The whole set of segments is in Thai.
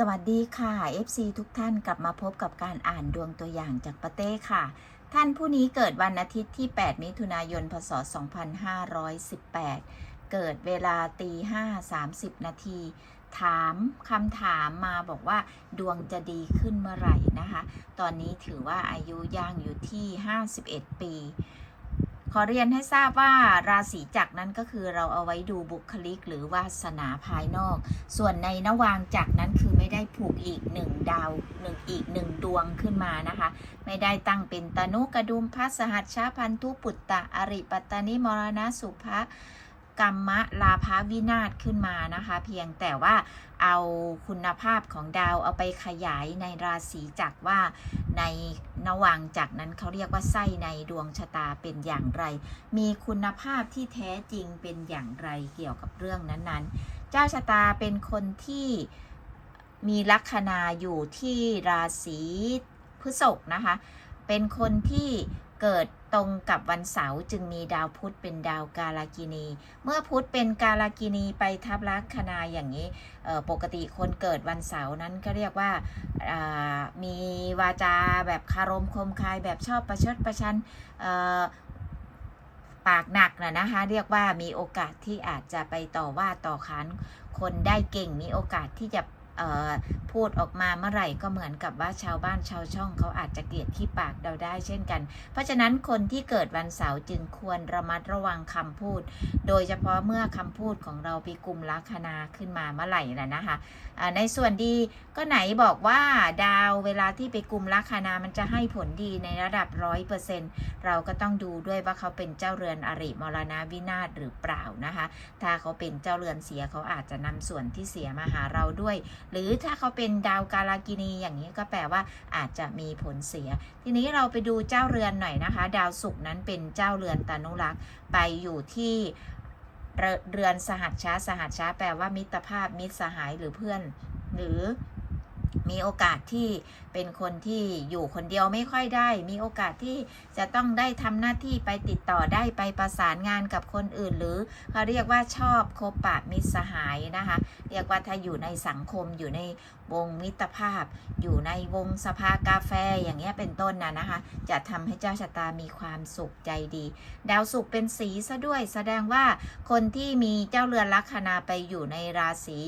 สวัสดีค่ะ FC ทุกท่านกลับมาพบกับการอ่านดวงตัวอย่างจากประเต้ค่ะ ท่านผู้นี้เกิดวันอาทิตย์ที่ 8 มิถุนายน พศ 2518 เกิดเวลาตี5 30 นาที ถามคำถามมาบอกว่า ดวงจะดีขึ้นเมื่อไหร่นะคะ ตอนนี้ถือว่าอายุย่างอยู่ที่ 51 ปี ขอเรียนให้ทราบว่าราศีจักรนั้นก็คือเราเอาไว้ดูบุคลิกหรือวาสนาภายนอก ส่วนในนวางจักรนั้นคือไม่ได้ผูกอีกหนึ่งดาวหนึ่งอีกหนึ่งดวงขึ้นมานะคะ ไม่ได้ตั้งเป็นตนุกระดุมพัสหัสชาพันธุปุตตะอริปัตตานิมรณะสุภะ กรรมะลาภวินาศขึ้นมานะคะ เพียงแต่ว่าเอาคุณภาพของดาวเอาไปขยายในราศีจักว่าในนวางจักนั้นเขาเรียกว่าไส้ในดวงชะตาเป็นอย่างไร มีคุณภาพที่แท้จริงเป็นอย่างไรเกี่ยวกับเรื่องนั้นๆ เจ้าชะตาเป็นคนที่มีลัคนาอยู่ที่ราศีพฤษภนะคะ เป็นคนที่ เกิดตรงกับวันเสาร์จึงมีดาวพุธเป็นดาวกาลากินี เมื่อพุธเป็นกาลากินีไปทับลัคนาอย่างนี้ปกติคนเกิดวันเสาร์นั้นก็เรียกว่ามีวาจาแบบคารมคมคายแบบชอบประชดประชันปากหนักนะนะคะเรียกว่ามีโอกาสที่อาจจะไปต่อว่าต่อขานคนได้เก่งมีโอกาสที่จะ พูดออกมาเมื่อไหร่ก็เหมือนกับว่าชาวบ้านชาวช่องเขาอาจจะเกลียดที่ปากเราได้เช่นกัน เพราะฉะนั้นคนที่เกิดวันเสาร์จึงควรระมัดระวังคำพูด โดยเฉพาะเมื่อคำพูดของเราไปกลุ่มลัคนาขึ้นมาเมื่อไหร่นะนะคะในส่วนดีก็ไหนบอกว่าดาวเวลาที่ไปกลุ่มลัคนามันจะให้ผลดีในระดับร้อยเปอร์เซ็นต์เราก็ต้องดูด้วยว่าเขาเป็นเจ้าเรือนอริมรณวินาศหรือเปล่านะคะ ถ้าเขาเป็นเจ้าเรือนเสียเขาอาจจะนำส่วนที่เสียมาหาเราด้วยหรือถ้าเขาเป็นดาวกาลากินีอย่างนี้ก็แปลว่าอาจจะมีผลเสีย ทีนี้เราไปดูเจ้าเรือนหน่อยนะคะ ดาวศุกร์นั้นเป็นเจ้าเรือนตานุรักษ์ไปอยู่ที่เรือนสหัสช้าสหัสช้าแปลว่ามิตรภาพมิตรสหายหรือเพื่อน หรือ มีโอกาสที่เป็นคนที่อยู่คนเดียวไม่ค่อยได้ มีโอกาสที่จะต้องได้ทำหน้าที่ไปติดต่อได้ไปประสานงานกับคนอื่น หรือเขาเรียกว่าชอบคบปะมิตรสหายนะคะ เรียกว่าถ้าอยู่ในสังคมอยู่ในวงมิตรภาพ อยู่ในวงสภากาแฟอย่างเงี้ยเป็นต้นนะนะคะ จะทำให้เจ้าชะตามีความสุขใจดี ดาวสุขเป็นสีซะด้วย แสดงว่าคนที่มีเจ้าเรือนลัคนาไปอยู่ในราศี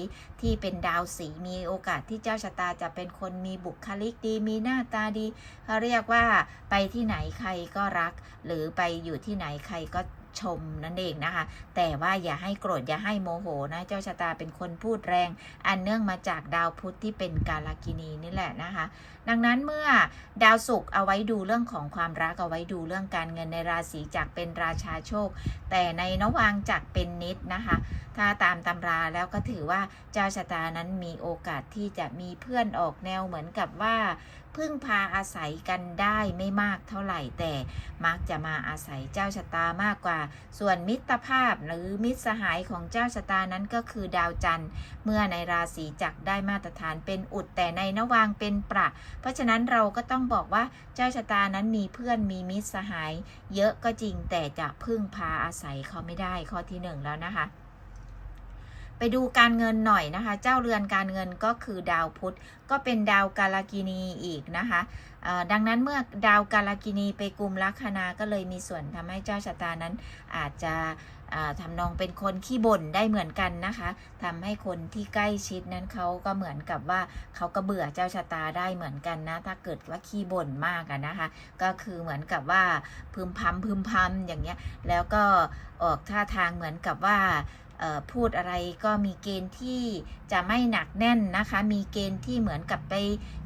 ที่เป็นดาวสีมีโอกาสที่เจ้าชะตาจะเป็นคนมีบุคลิกดี มีหน้าตาดีเขาเรียกว่าไปที่ไหนใครก็รัก หรือไปอยู่ที่ไหนใครก็ ชมนั่นเองนะคะ แต่ว่าอย่าให้โกรธอย่าให้โมโหนะเจ้าชะตาเป็นคนพูดแรง อันเนื่องมาจากดาวพุธที่เป็นกาลากินีนี่แหละนะคะ ดังนั้นเมื่อดาวศุกร์เอาไว้ดูเรื่องของความรักเอาไว้ดูเรื่องการเงินในราศีจักรเป็นราชาโชค แต่ในนวางจักรเป็นนิดนะคะ ถ้าตามตำราแล้วก็ถือว่าเจ้าชะตานั้นมีโอกาสที่จะมีเพื่อนออกแนวเหมือนกับว่า พึ่งพาอาศัยกันได้ไม่มากเท่าไหร่แต่มักจะมาอาศัยเจ้าชะตามากกว่า ส่วนมิตรภาพหรือมิตรสหายของเจ้าชะตานั้นก็คือดาวจันทร์ เมื่อในราศีจักได้มาตรฐานเป็นอุดแต่ในนวางเป็นประ เพราะฉะนั้นเราก็ต้องบอกว่าเจ้าชะตานั้นมีเพื่อนมีมิตรสหาย เยอะก็จริงแต่จะพึ่งพาอาศัยเขาไม่ได้ข้อที่หนึ่งแล้วนะคะ ไปดูการเงินหน่อยนะคะ เจ้าเรือนการเงินก็คือดาวพุธก็เป็นดาวกาลากินีอีกนะคะเอ่อดังนั้นเมื่อดาวกาลากินีไปกลุ่มลัคนาก็เลยมีส่วนทำให้เจ้าชะตานั้นอาจจะอ่าทำนองเป็นคนขี้บ่นได้เหมือนกันนะคะทำให้คนที่ใกล้ชิดนั้นเขาก็เหมือนกับว่าเขาก็เบื่อเจ้าชะตาได้เหมือนกันนะ ถ้าเกิดว่าขี้บ่นมากนะคะ ก็คือเหมือนกับว่าพึมพำพึมพำอย่างเงี้ยแล้วก็ออกท่าทางเหมือนกับว่า พูดอะไรก็มีเกณฑ์ที่จะไม่หนักแน่นนะคะ มีเกณฑ์ที่เหมือนกับไป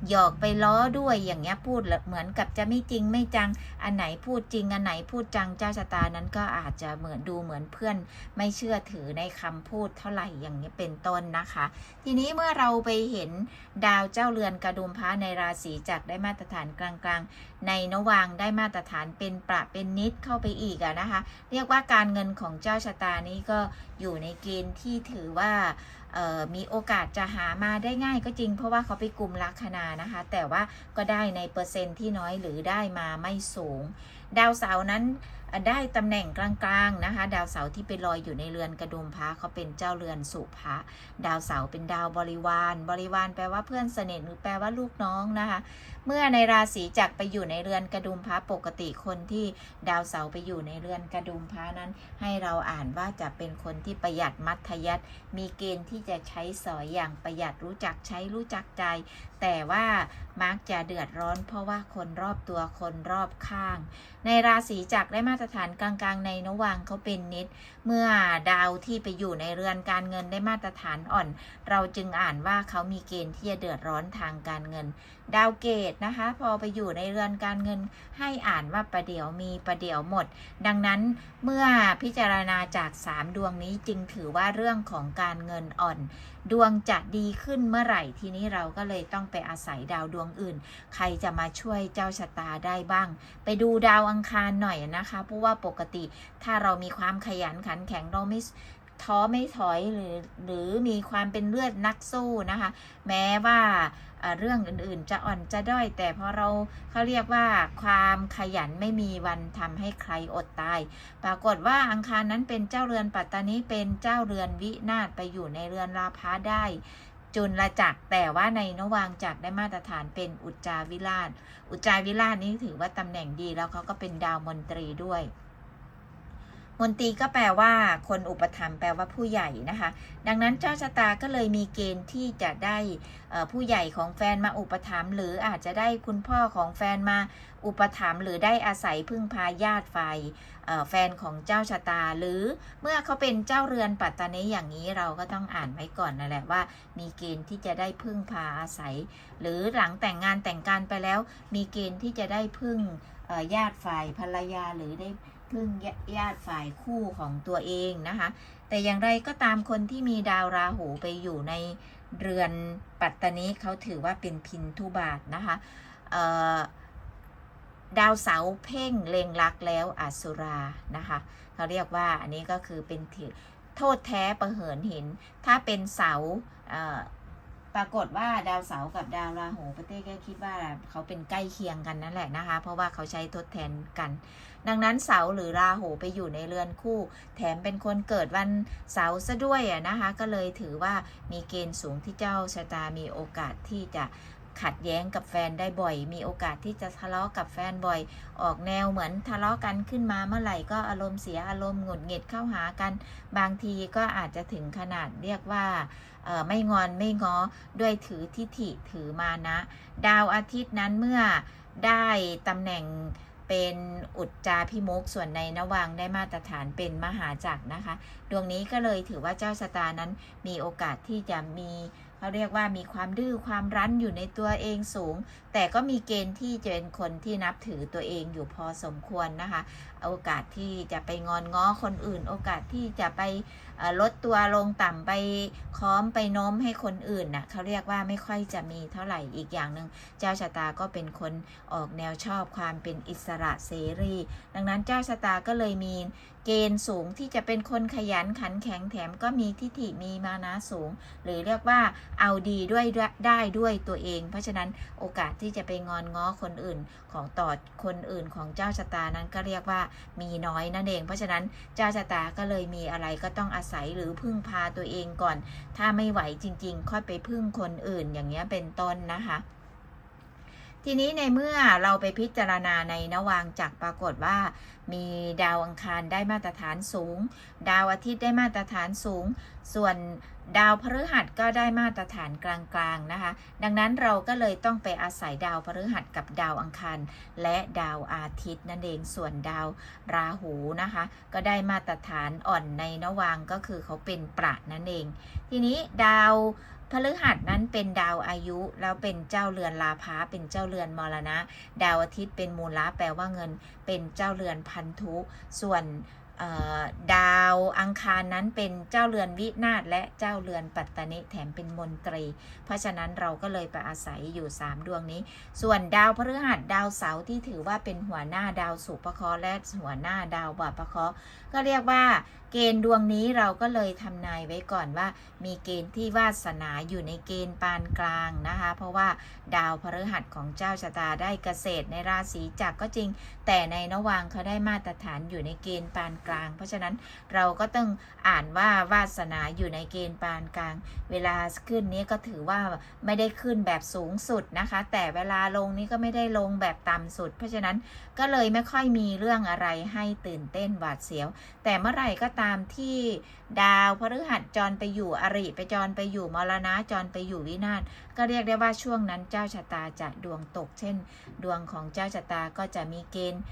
หยอกไปล้อด้วยอย่างเงี้ยพูดเหมือนกับจะไม่จริงไม่จังอันไหนพูดจริงอันไหนพูดจังเจ้าชะตานั้นก็อาจจะเหมือนดูเหมือนเพื่อนไม่เชื่อถือในคำพูดเท่าไหร่อย่างนี้เป็นต้นนะคะ ทีนี้เมื่อเราไปเห็นดาวเจ้าเรือนกระดุมพระในราศีจักได้มาตรฐานกลางๆ ในนวางได้มาตรฐานเป็นประเป็นนิดเข้าไปอีกอะนะคะ เรียกว่าการเงินของเจ้าชะตานี้ก็อยู่ในเกณฑ์ที่ถือว่ามีโอกาสจะหามาได้ง่ายก็จริง เพราะว่าเขาไปกลุ่มลัคนานะคะ แต่ว่าก็ได้ในเปอร์เซ็นต์ที่น้อยหรือได้มาไม่สูง ดาวเสาร์นั้นได้ตำแหน่งกลางๆนะคะ ดาวเสาร์ที่ไปลอยอยู่ในเรือนกระดุมพระเขาเป็นเจ้าเรือนสุภะดาวเสาร์เป็นดาวบริวาร บริวารแปลว่าเพื่อนสนิทหรือแปลว่าลูกน้องนะคะ เมื่อในราศีจักรไปอยู่ในเรือนกระดุมพระปกติคนที่ดาวเสาร์ไปอยู่ในเรือนกระดุมพระนั้น ให้เราอ่านว่าจะเป็นคนที่ประหยัดมัธยัติมีเกณฑ์ที่จะใช้สอยอย่างประหยัดรู้จักใช้รู้จักใจ แต่ว่ามักจะเดือดร้อน เพราะว่าคนรอบตัวคนรอบข้าง ในราศีจักรได้มาตรฐานกลางๆ ในนวังเขาเป็นนิด เมื่อดาวที่ไปอยู่ในเรือนการเงินได้มาตรฐานอ่อน เราจึงอ่านว่าเขามีเกณฑ์ที่จะเดือดร้อนทางการเงินดาวเกตนะคะ พอไปอยู่ในเรือนการเงินให้อ่านว่าประเดี๋ยวมีประเดี๋ยวหมด ดังนั้นเมื่อพิจารณาจาก 3 ดวงนี้จึงถือว่าเรื่องของการเงินอ่อน ดวงจะดีขึ้นเมื่อไหร่ทีนี้เราก็เลยต้องไปอาศัยดาวดวงอื่น ใครจะมาช่วยเจ้าชะตาได้บ้าง ไปดูดาวอังคารหน่อยนะคะเพราะว่าปกติถ้าเรามีความขยันขันแข็งเราไม่ ท้อไม่ถอยหรือหรือมีความเป็นเลือดนักสู้นะคะ แม้ว่าเรื่องอื่นๆจะอ่อนจะด้อย แต่พอเราเขาเรียกว่าความขยันไม่มีวันทำให้ใครอดตาย ปรากฏว่าอังคารนั้นเป็นเจ้าเรือนปัตตานีเป็นเจ้าเรือนวินาศไปอยู่ในเรือนราพาได้จุลจักรแต่ว่าในนวางจักรได้มาตรฐานเป็นอุจจาวิราช อุจจาวิราชนี้ถือว่าตำแหน่งดีแล้วเขาก็เป็นดาวมนตรีด้วย มนตรีก็แปลว่า คนอุปถัมภ์แปลว่าผู้ใหญ่นะคะ ดังนั้นเจ้าชะตาก็เลยมีเกณฑ์ที่จะได้ผู้ใหญ่ของแฟนมาอุปถัมภ์หรืออาจจะได้คุณพ่อของแฟนมาอุปถัมภ์หรือได้อาศัยพึ่งพาญาติฝ่ายแฟนของเจ้าชะตา หรือเมื่อเขาเป็นเจ้าเรือนปัตตานีอย่างนี้เราก็ต้องอ่านไว้ก่อนนั่นแหละว่า มีเกณฑ์ที่จะได้พึ่งพาอาศัย หรือหลังแต่งงานแต่งการไปแล้ว มีเกณฑ์ที่จะได้พึ่งญาติฝ่ายภรรยาหรือได้พึ่งญาติฝ่ายคู่ของตัวเองนะคะ แต่อย่างไรก็ตามคนที่มีดาวราหูไปอยู่ในเรือนปัตตานีเขาถือว่าเป็นพินทุบาทนะคะเอ่อดาวเสาเพ่งเล็งรักแล้วอสุรานะคะเขาเรียกว่าอันนี้ก็คือเป็นถือโทษแท้ประเหินห็นถ้าเป็นเสาเอ่อ ปรากฏว่าดาวเสาร์กับดาวราหูประเต้ก็คิดว่าเขาเป็นใกล้เคียงกันนั่นแหละนะคะ เพราะว่าเขาใช้ทดแทนกัน ดังนั้นเสาร์หรือราหูไปอยู่ในเรือนคู่ แถมเป็นคนเกิดวันเสาร์ซะด้วยอะนะคะ ก็เลยถือว่ามีเกณฑ์สูงที่เจ้าชะตามีโอกาสที่จะ ขัดแย้งกับแฟนได้บ่อย มีโอกาสที่จะทะเลาะกับแฟนบ่อย ออกแนวเหมือนทะเลาะกันขึ้นมาเมื่อไหร่ก็อารมณ์เสียอารมณ์หงุดหงิดเข้าหากัน บางทีก็อาจจะถึงขนาดเรียกว่าไม่งอนไม่ง้อด้วยถือทิฐิถือมานะ ดาวอาทิตย์นั้นเมื่อได้ตำแหน่งเป็นอุจจาพิมุกส่วนในนวังได้มาตรฐานเป็นมหาจักรนะคะ ดวงนี้ก็เลยถือว่าเจ้าชะตานั้นมีโอกาสที่จะมี เขาเรียกว่ามีความดื้อความรั้นอยู่ในตัวเองสูง แต่ก็มีเกณฑ์ที่จะเป็นคนที่นับถือตัวเองอยู่พอสมควรนะคะ โอกาสที่จะไปงอนง้อคนอื่น โอกาสที่จะไปลดตัวลงต่ำไปค้อมไปโน้มให้คนอื่นน่ะเขาเรียกว่าไม่ค่อยจะมีเท่าไหร่อีกอย่างหนึ่งเจ้าชะตาก็เป็นคนออกแนวชอบความเป็นอิสระเสรี ดังนั้นเจ้าชะตาก็เลยมีเกณฑ์สูงที่จะเป็นคนขยันขันแข็งแถมก็มีทิฐิมีมานะสูง หรือเรียกว่าเอาดีด้วยได้ด้วยตัวเอง เพราะฉะนั้นโอกาสที่จะไปงอนง้อคนอื่นของต่อคนอื่นของเจ้าชะตานั้นก็เรียกว่ามีน้อยนั่นเอง เพราะฉะนั้นเจ้าชะตาก็เลยมีอะไรก็ต้องอาศัยหรือพึ่งพาตัวเองก่อน ถ้าไม่ไหวจริง ๆ ค่อยไปพึ่งคนอื่นอย่างเงี้ยเป็นต้นนะคะ ทีนี้ในเมื่อเราไปพิจารณาในนวางจักปรากฏว่า มีดาวอังคารได้มาตรฐานสูง ดาวอาทิตย์ได้มาตรฐานสูง ส่วนดาวพฤหัสก็ได้มาตรฐานกลางๆนะคะ ดังนั้นเราก็เลยต้องไปอาศัยดาวพฤหัสกับดาวอังคาร และดาวอาทิตย์นั่นเองส่วนดาวราหูนะคะ ก็ได้มาตรฐานอ่อนในนวางก็คือเขาเป็นประนั่นเอง ทีนี้ดาว พฤหัสนั้นเป็นดาวอายุ แล้วเป็นเจ้าเรือนลาภาเป็นเจ้าเรือนมรณะ ดาวอาทิตย์เป็นมูลละแปลว่าเงิน เป็นเจ้าเรือนพันธุ ส่วน ดาวอังคารนั้นเป็นเจ้าเรือนวินาศและเจ้าเรือนปัตตนิแถมเป็นมนตรี เพราะฉะนั้นเราก็เลยไปอาศัยอยู่ 3 ดวงนี้ ส่วนดาวพฤหัสดาวเสาร์ที่ถือว่าเป็นหัวหน้าดาวสุภเคราะห์และหัวหน้าดาวบาปเคราะห์ก็เรียกว่าเกณฑ์ดวงนี้เราก็เลยทำนายไว้ก่อนว่า มีเกณฑ์ที่วาสนาอยู่ในเกณฑ์ปานกลางนะคะ เพราะว่าดาวพฤหัสของเจ้าชะตาได้เกษตรในราศีจักรก็จริง แต่ในนวางเขาได้มาตรฐานอยู่ในเกณฑ์ปานกลาง เพราะฉะนั้นเราก็ต้องอ่านว่าวาสนาอยู่ในเกณฑ์ปานกลาง เวลาขึ้นนี้ก็ถือว่าไม่ได้ขึ้นแบบสูงสุดนะคะ แต่เวลาลงนี้ก็ไม่ได้ลงแบบต่ำสุด เพราะฉะนั้นก็เลยไม่ค่อยมีเรื่องอะไรให้ตื่นเต้นหวาดเสียว แต่เมื่อไหร่ก็ตามที่ดาวพฤหัสจรไปอยู่อริไปจรไปอยู่มรณะจรไปอยู่วินาศก็เรียกได้ว่าช่วงนั้นเจ้าชะตาจะดวงตก เช่น ดวงของเจ้าชะตาก็จะมีเกณฑ์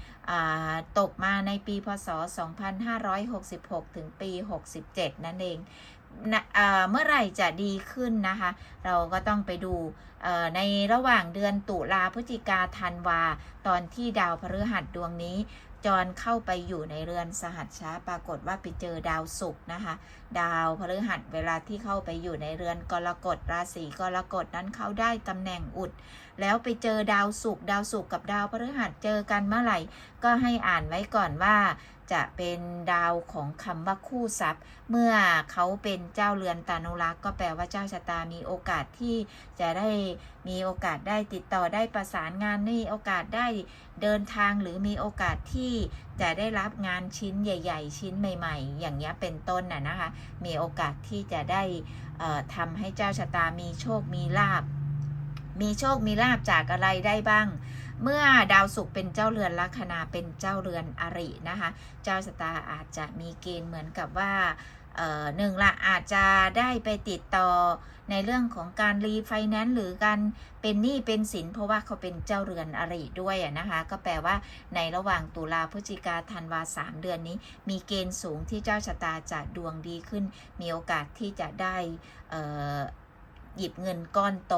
ตกมาในปีพศ 2566 ถึงปี 67 นั่นเอง เอ่อเมื่อไหร่จะดีขึ้นนะคะ เราก็ต้องไปดูในระหว่างเดือนตุลาพฤศจิกาธันวา ตอนที่ดาวพฤหัสดวงนี้ จรเข้าไปอยู่ในเรือนสหัสช้าปรากฏว่าไปเจอดาวศุกร์นะคะ ดาวพฤหัสเวลาที่เข้าไปอยู่ในเรือนกรกฎราศีกรกฎนั้นเขาได้ตำแหน่งอุด แล้วไปเจอดาวศุกร์ดาวศุกร์กับดาวพฤหัสเจอกันเมื่อไหร่ ก็ให้อ่านไว้ก่อนว่า จะเป็นดาวของคำว่าคู่ทรัพย์ เมื่อเขาเป็นเจ้าเรือนตานุรักษ์ก็แปลว่าเจ้าชะตามีโอกาสที่จะได้มีโอกาสได้ติดต่อได้ประสานงานมีโอกาสได้เดินทางหรือมีโอกาสที่จะได้รับงานชิ้นใหญ่ ๆ ชิ้นใหม่ ๆ อย่างเงี้ยเป็นต้นน่ะนะคะ มีโอกาสที่จะได้ทำให้เจ้าชะตามีโชคมีลาบมีโชคมีลาบจากอะไรได้บ้าง เมื่อดาวศุกร์เป็นเจ้าเรือนลัคนาเป็นเจ้าเรือนอรินะคะ เจ้าชะตาอาจจะมีเกณฑ์เหมือนกับว่าเอ่อหนึ่งละอาจจะได้ไปติดต่อในเรื่องของการรีไฟแนนซ์หรือการเป็นหนี้เป็นสินเพราะว่าเขาเป็นเจ้าเรือนอริด้วยอะนะคะ ก็แปลว่าในระหว่างตุลาพฤศจิกาธันวาสามเดือนนี้ มีเกณฑ์สูงที่เจ้าชะตาจะดวงดีขึ้น มีโอกาสที่จะได้อ่อหยิบเงินก้อนโต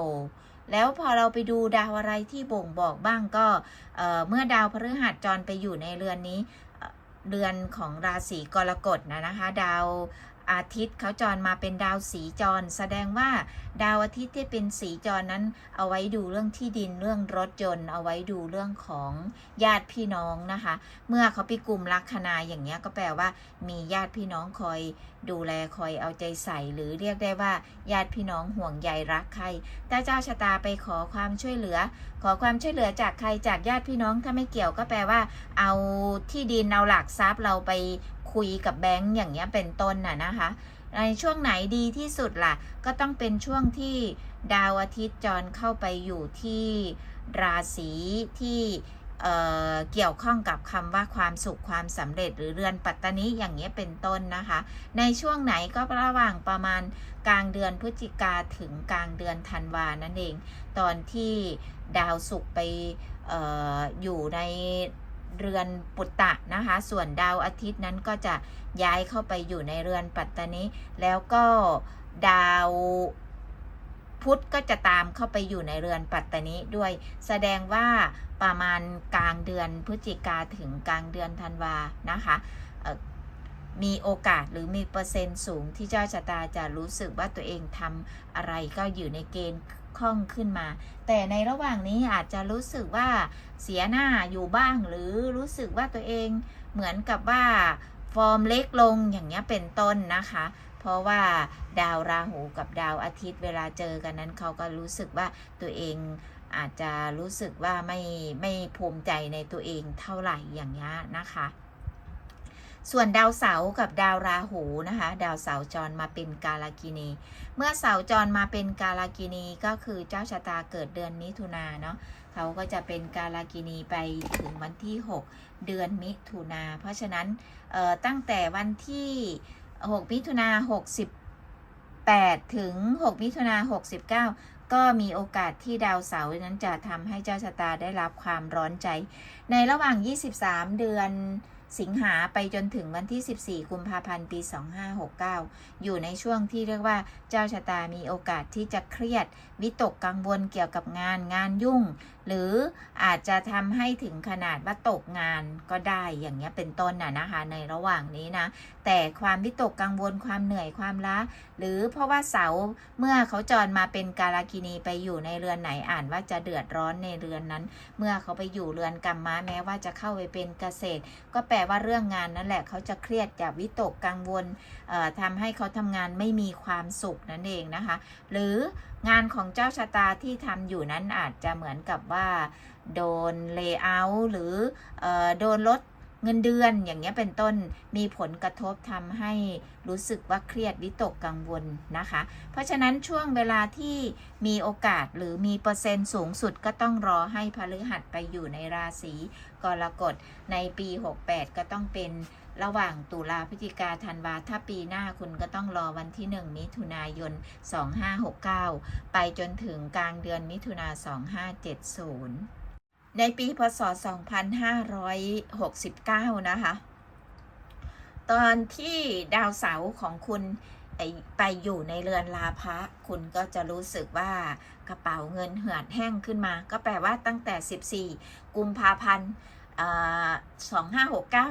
แล้วพอเราไปดูดาวอะไรที่บ่งบอกบ้างก็เเมื่อดาวพฤหัสจรไปอยู่ในเรือนนี้เอ่อเรือนของราศีกรกฎนะนะคะ ดาว อาทิตย์เขาจรมาเป็นดาวสีจร แสดงว่าดาวอาทิตย์ที่เป็นสีจรนั้น เอาไว้ดูเรื่องที่ดินเรื่องรถยนต์ เอาไว้ดูเรื่องของญาติพี่น้องนะคะ เมื่อเขาไปกลุ่มลัคนาอย่างเงี้ยก็แปลว่า มีญาติพี่น้องคอย ดูแลคอยเอาใจใส่ หรือเรียกได้ว่า ญาติพี่น้องห่วงใยรักใครถ้าเจ้าชะตาไปขอความช่วยเหลือ ขอความช่วยเหลือจากใครจากญาติพี่น้องถ้าไม่เกี่ยวก็แปลว่า เอาที่ดินเอาหลักทรัพย์เราไป คุยกับแบงก์อย่างเงี้ยเป็นต้นน่ะนะคะในช่วงไหนดีที่สุดล่ะ ก็ต้องเป็นช่วงที่ดาวอาทิตย์จรเข้าไปอยู่ที่ราศีที่เอ่อเกี่ยวข้องกับคำว่าความสุขความสำเร็จหรือเรือนปัตตนิอย่างเงี้ยเป็นต้นนะคะ ในช่วงไหนก็ระหว่างประมาณกลางเดือนพฤศจิกาถึงกลางเดือนธันวานั่นเอง ตอนที่ดาวศุกร์ไปเอออยู่ใน เรือนปุตตะนะคะ ส่วนดาวอาทิตย์นั้นก็จะย้ายเข้าไปอยู่ในเรือนปัตตานิแล้วก็ดาวพุธก็จะตามเข้าไปอยู่ในเรือนปัตตานิด้วย แสดงว่าประมาณกลางเดือนพฤศจิกาถึงกลางเดือนธันวานะคะมีโอกาสหรือมีเปอร์เซ็นต์สูงที่เจ้าชะตาจะรู้สึกว่าตัวเองทำอะไรก็อยู่ในเกณฑ์ คล่องขึ้นมา แต่ในระหว่างนี้อาจจะรู้สึกว่าเสียหน้าอยู่บ้าง หรือรู้สึกว่าตัวเองเหมือนกับว่าฟอร์มเล็กลงอย่างเงี้ยเป็นต้นนะคะ เพราะว่าดาวราหูกับดาวอาทิตย์เวลาเจอกันนั้นเขาก็รู้สึกว่าตัวเองอาจจะรู้สึกว่าไม่ไม่ภูมิใจในตัวเองเท่าไหร่อย่างเงี้ยนะคะ ส่วนดาวเสาร์กับดาวราหูนะคะ ดาวเสาร์จรมาเป็นกาลกินี เมื่อเสาร์จรมาเป็นกาลกินีก็คือเจ้าชะตาเกิดเดือนมิถุนาเนาะเขาก็จะเป็นกาลกินีไปถึงวันที่ 6 เดือนมิถุนา เพราะฉะนั้นตั้งแต่วันที่ 6 มิถุนา68 ถึง 6 มิถุนา69ก็มีโอกาสที่ดาวเสาร์นั้นจะทำให้เจ้าชะตาได้รับความร้อนใจ ในระหว่าง 23 เดือน สิงหาไปจนถึงวันที่ 14 กุมภาพันธ์ปี 2569 อยู่ในช่วงที่เรียกว่าเจ้าชะตามีโอกาสที่จะเครียด วิตกกังวลเกี่ยวกับงานงานยุ่ง หรืออาจจะทำให้ถึงขนาดว่าตกงานก็ได้อย่างเงี้ยเป็นต้นน่ะนะคะ ในระหว่างนี้นะ แต่ความวิตกกังวลความเหนื่อยความล้า หรือเพราะว่าเสาเมื่อเขาจรมาเป็นกาลากินีไปอยู่ในเรือนไหนอ่านว่าจะเดือดร้อนในเรือนนั้น เมื่อเขาไปอยู่เรือนกรรมะแม้ว่าจะเข้าไปเป็นเกษตร ก็แปลว่าเรื่องงานนั่นแหละเขาจะเครียดจากวิตกกังวลเอ่อทำให้เขาทำงานไม่มีความสุขนั่นเองนะคะ หรืองานของเจ้าชะตาที่ทำอยู่นั้นอาจจะเหมือนกับว่า โดนเลเยอร์หรือเออโดนลด เงินเดือนอย่างเงี้ยเป็นต้นมีผลกระทบทำให้รู้สึกว่าเครียดวิตกกังวลนะคะ เพราะฉะนั้นช่วงเวลาที่มีโอกาสหรือมีเปอร์เซ็นต์สูงสุดก็ต้องรอให้พฤหัสไปอยู่ในราศีกรกฎในปี 68 ก็ต้องเป็นระหว่างตุลาพฤศจิกาธันวาถ้าปีหน้าคุณก็ต้องรอวันที่ 1 มิถุนายน 2569 ไปจนถึงกลางเดือนมิถุนา2570 ในปีพศ 2569 นะคะ ตอนที่ดาวเสาร์ของคุณไปอยู่ในเรือนลาภะคุณก็จะรู้สึกว่ากระเป๋าเงินเหือดแห้งขึ้นมา ก็แปลว่าตั้งแต่ 14 กุมภาพันธ์อ่า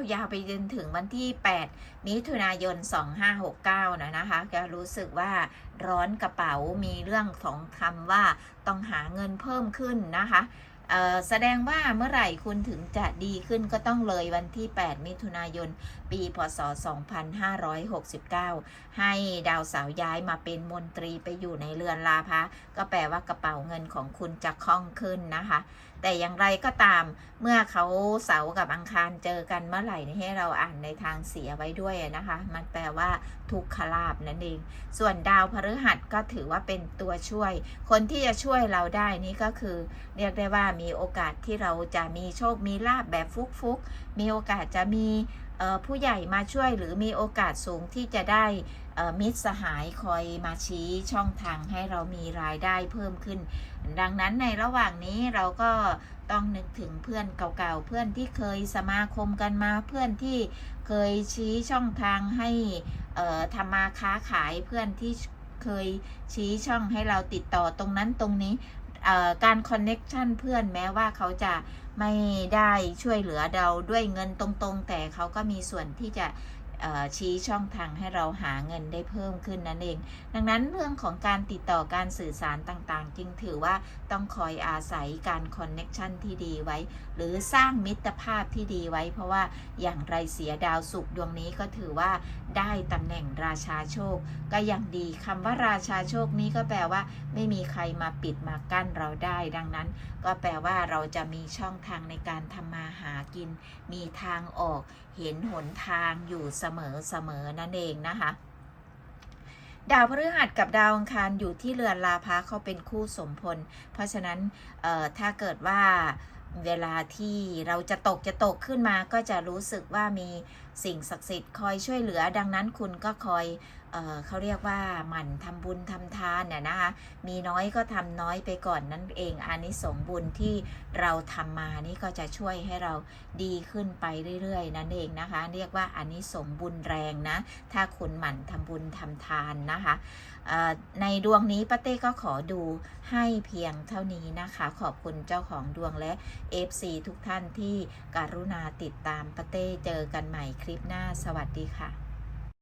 2569 ยาวไปจนถึงวันที่ 8 มิถุนายน 2569 นะนะคะก็รู้สึกว่าร้อนกระเป๋ามีเรื่องของคำว่าต้องหาเงินเพิ่มขึ้นนะคะ แสดงว่าเมื่อไหร่คุณถึงจะดีขึ้นก็ต้องเลยวันที่ 8 มิถุนายนปีพศ 2569 ให้ดาวเสาย้ายมาเป็นมนตรีไปอยู่ในเรือนลาภะก็แปลว่ากระเป๋าเงินของคุณจะคล่องขึ้นนะคะ แต่อย่างไรก็ตามเมื่อเขาเสากับอังคารเจอกันเมื่อไหร่ให้เราอ่านในทางเสียไว้ด้วยนะคะ มันแปลว่าทุกขลาบนั่นเอง ส่วนดาวพฤหัสก็ถือว่าเป็นตัวช่วย คนที่จะช่วยเราได้นี่ก็คือ เรียกได้ว่ามีโอกาสที่เราจะมีโชคมีลาบแบบฟุกๆ มีโอกาสจะมี ผู้ใหญ่มาช่วยหรือมีโอกาสสูงที่จะได้มิตรสหายคอยมาชี้ช่องทางให้เรามีรายได้เพิ่มขึ้น ดังนั้นในระหว่างนี้เราก็ต้องนึกถึงเพื่อนเก่าๆ เพื่อนที่เคยสมาคมกันมา เพื่อนที่เคยชี้ช่องทางให้ทำมาค้าขาย เพื่อนที่เคยชี้ช่องให้เราติดต่อตรงนั้นตรงนี้การคอนเน็กชันเพื่อนแม้ว่าเขาจะ ไม่ได้ช่วยเหลือเราด้วยเงินตรงๆ แต่เขาก็มีส่วนที่จะ ชี้ช่องทางให้เราหาเงินได้เพิ่มขึ้นนั่นเอง ดังนั้นเรื่องของการติดต่อการสื่อสารต่างๆ จึงถือว่าต้องคอยอาศัยการคอนเน็กชันที่ดีไว้ หรือสร้างมิตรภาพที่ดีไว้ เพราะว่าอย่างไรเสียดาวสุขดวงนี้ก็ถือว่าได้ตำแหน่งราชาโชค ก็ยังดีคำว่าราชาโชคนี้ก็แปลว่า ไม่มีใครมาปิดมากั้นเราได้ ดังนั้น ก็แปลว่าเราจะมีช่องทางในการทำมาหากิน มีทางออก เห็นหนทางอยู่เสมอเสมอนั่นเองนะคะ ดาวพฤหัสกับดาวอังคารอยู่ที่เรือนลาภะเขาเป็นคู่สมพล เพราะฉะนั้นถ้าเกิดว่าเวลาที่เราจะตกจะตกขึ้นมาก็จะรู้สึกว่ามีสิ่งศักดิ์สิทธิ์คอยช่วยเหลือ ดังนั้นคุณก็คอย เเขาเรียกว่าหมั่นทำบุญทำทานเนี่ยนะคะมีน้อยก็ทำน้อยไปก่อนนั่นเองอานิสงส์บุญที่เราทำมานี่ก็จะช่วยให้เราดีขึ้นไปเรื่อยๆ นั่นเองนะคะ เรียกว่าอานิสงส์บุญแรงนะ ถ้าคุณหมั่นทำบุญทำทานนะคะในดวงนี้ป้าเต้ก็ขอดูให้เพียงเท่านี้นะคะ ขอบคุณเจ้าของดวงและ FC ทุกท่านที่การุณาติดตามป้าเต้เจอกันใหม่คลิปหน้าสวัสดีค่ะ